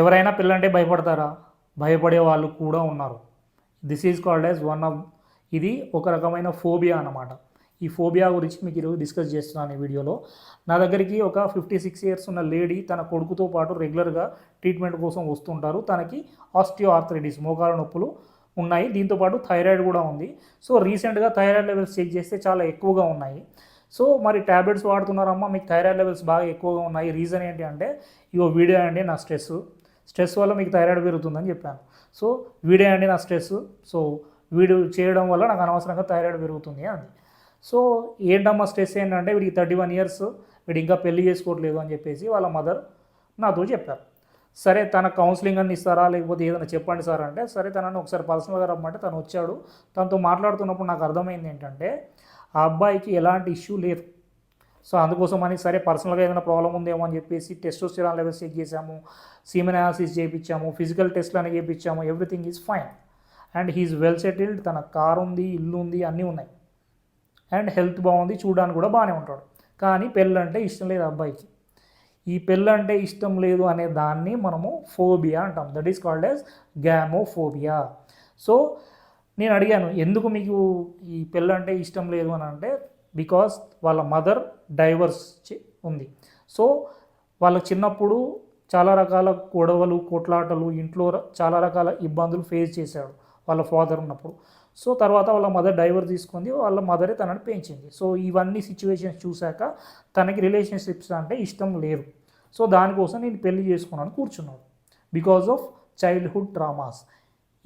ఎవరైనా పిల్లంటే భయపడతారా? భయపడే వాళ్ళు కూడా ఉన్నారు. This is called as one of ఇది ఒక రకమైన ఫోబియా అన్నమాట. ఈ ఫోబియా గురించి మీకు ఈరోజు డిస్కస్ చేస్తున్నాను ఈ వీడియోలో. నా దగ్గరికి ఒక ఫిఫ్టీ సిక్స్ ఇయర్స్ ఉన్న లేడీ తన కొడుకుతో పాటు రెగ్యులర్గా ట్రీట్మెంట్ కోసం వస్తుంటారు. తనకి ఆస్టియో ఆర్థరైటిస్ మోకాల నొప్పులు ఉన్నాయి. దీంతోపాటు థైరాయిడ్ కూడా ఉంది. సో రీసెంట్గా థైరాయిడ్ లెవెల్స్ చెక్ చేస్తే చాలా ఎక్కువగా ఉన్నాయి. సో మరి ట్యాబ్లెట్స్ వాడుతున్నారమ్మా? మీకు థైరాయిడ్ లెవెల్స్ బాగా ఎక్కువగా ఉన్నాయి. రీజన్ ఏంటి అంటే ఇగో వీడియో అండి నా స్ట్రెస్ స్ట్రెస్ వల్ల మీకు థైరాయిడ్ పెరుగుతుందని చెప్పాను. సో వీడే అండి నా స్ట్రెస్. సో వీడు చేయడం వల్ల నాకు అనవసరంగా థైరాయిడ్ పెరుగుతుంది అంది. సో ఏంటమ్మా స్ట్రెస్ ఏంటంటే వీడికి థర్టీ వన్ ఇయర్స్ వీడు ఇంకా పెళ్ళి చేసుకోవట్లేదు అని చెప్పేసి వాళ్ళ మదర్ నాతో చెప్పారు. సరే తన కౌన్సిలింగ్ అని ఇస్తారా? లేకపోతే ఏదైనా చెప్పండి సార్ అంటే సరే తనని ఒకసారి పర్సనల్గా రమ్మంటే తను వచ్చాడు. తనతో మాట్లాడుతున్నప్పుడు నాకు అర్థమైంది ఏంటంటే ఆ అబ్బాయికి ఎలాంటి ఇష్యూ లేదు. సో అందుకోసం అని సరే పర్సనల్గా ఏదైనా ప్రాబ్లం ఉందేమో అని చెప్పేసి టెస్టోస్టిరాన్ లెవెల్స్ చెక్ చేసాము సీమెన్ అనాలిసిస్ చేయించాము ఫిజికల్ టెస్ట్లు అని చేయించాము everything is fine. And he is well settled తన కార్ ఉంది ఇల్లు ఉంది అన్నీ ఉన్నాయి. అండ్ హెల్త్ బాగుంది చూడడానికి కూడా బాగానే ఉంటాడు. కానీ పెళ్ళి అంటే ఇష్టం లేదు అబ్బాయికి. ఈ పెళ్ళి అంటే ఇష్టం లేదు అనే దాన్ని మనము ఫోబియా అంటాం. That is called as gamophobia so నేను అడిగాను ఎందుకు మీకు ఈ పెళ్ళంటే ఇష్టం లేదు అని అంటే బికాస్ వాళ్ళ మదర్ డైవర్స్ ఉంది. సో వాళ్ళ చిన్నప్పుడు చాలా రకాల గొడవలు కొట్లాటలు ఇంట్లో చాలా రకాల ఇబ్బందులు ఫేస్ చేశాడు వాళ్ళ ఫాదర్ ఉన్నప్పుడు. సో తర్వాత వాళ్ళ మదర్ డైవర్ తీసుకుంది వాళ్ళ మదరే తనని పెంచింది. సో ఇవన్నీ సిచ్యువేషన్స్ చూశాక తనకి రిలేషన్షిప్స్ అంటే ఇష్టం లేదు. సో దానికోసం నేను పెళ్ళి చేసుకున్నాను కూర్చున్నాడు. బికాజ్ ఆఫ్ చైల్డ్హుడ్ ట్రామాస్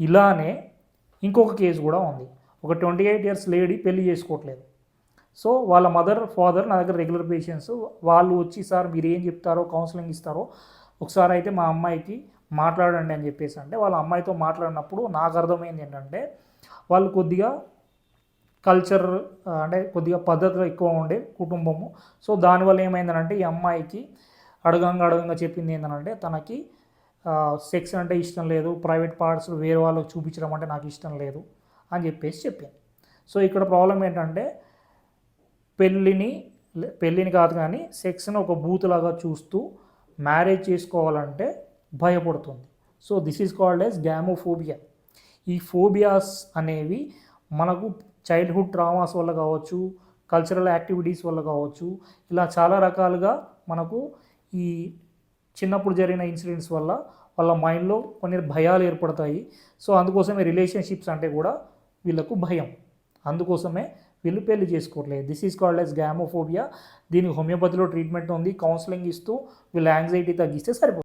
ఇలానే ఇంకొక కేసు కూడా ఉంది. ఒక ట్వంటీ ఎయిట్ ఇయర్స్ లేడీ పెళ్ళి చేసుకోవట్లేదు. సో వాళ్ళ మదర్ ఫాదర్ నా దగ్గర రెగ్యులర్ పేషెంట్స్. వాళ్ళు వచ్చి సార్ మీరు ఏం చెప్తారో కౌన్సిలింగ్ ఇస్తారో ఒకసారి అయితే మా అమ్మాయికి మాట్లాడండి అని చెప్పేసి అంటే వాళ్ళ అమ్మాయితో మాట్లాడినప్పుడు నాకు అర్థమైంది ఏంటంటే వాళ్ళు కొద్దిగా కల్చర్ అంటే కొద్దిగా పద్ధతిలో ఎక్కువ ఉండే కుటుంబము. సో దానివల్ల ఏమైందనంటే ఈ అమ్మాయికి అడగంగా అడగంగా చెప్పింది ఏంటంటే తనకి సెక్స్ అంటే ఇష్టం లేదు ప్రైవేట్ పార్ట్స్ వేరే వాళ్ళకి చూపించడం అంటే నాకు ఇష్టం లేదు అని చెప్పేసి చెప్పింది. సో ఇక్కడ ప్రాబ్లం ఏంటంటే పెళ్ళిని పెళ్ళిని కాదు కానీ సెక్స్ని ఒక బూత్లాగా చూస్తూ మ్యారేజ్ చేసుకోవాలంటే భయపడుతుంది. So this is called as gamophobia ఈ ఫోబియాస్ అనేవి మనకు చైల్డ్హుడ్ ట్రామాస్ వల్ల కావచ్చు కల్చరల్ యాక్టివిటీస్ వల్ల కావచ్చు ఇలా చాలా రకాలుగా మనకు ఈ చిన్నప్పుడు జరిగిన ఇన్సిడెంట్స్ వల్ల వాళ్ళ మైండ్లో కొన్ని భయాలు ఏర్పడతాయి. సో అందుకోసమే రిలేషన్షిప్స్ అంటే కూడా వీళ్ళకు భయం. అందుకోసమే వీళ్ళు పెళ్ళి చేసుకోవట్లేదు. This is called as gamophobia దీనికి హోమియోపతిలో ట్రీట్మెంట్ ఉంది. కౌన్సిలింగ్ ఇస్తూ వీళ్ళ యాంగ్జైటీ తగ్గిస్తే సరిపోతుంది.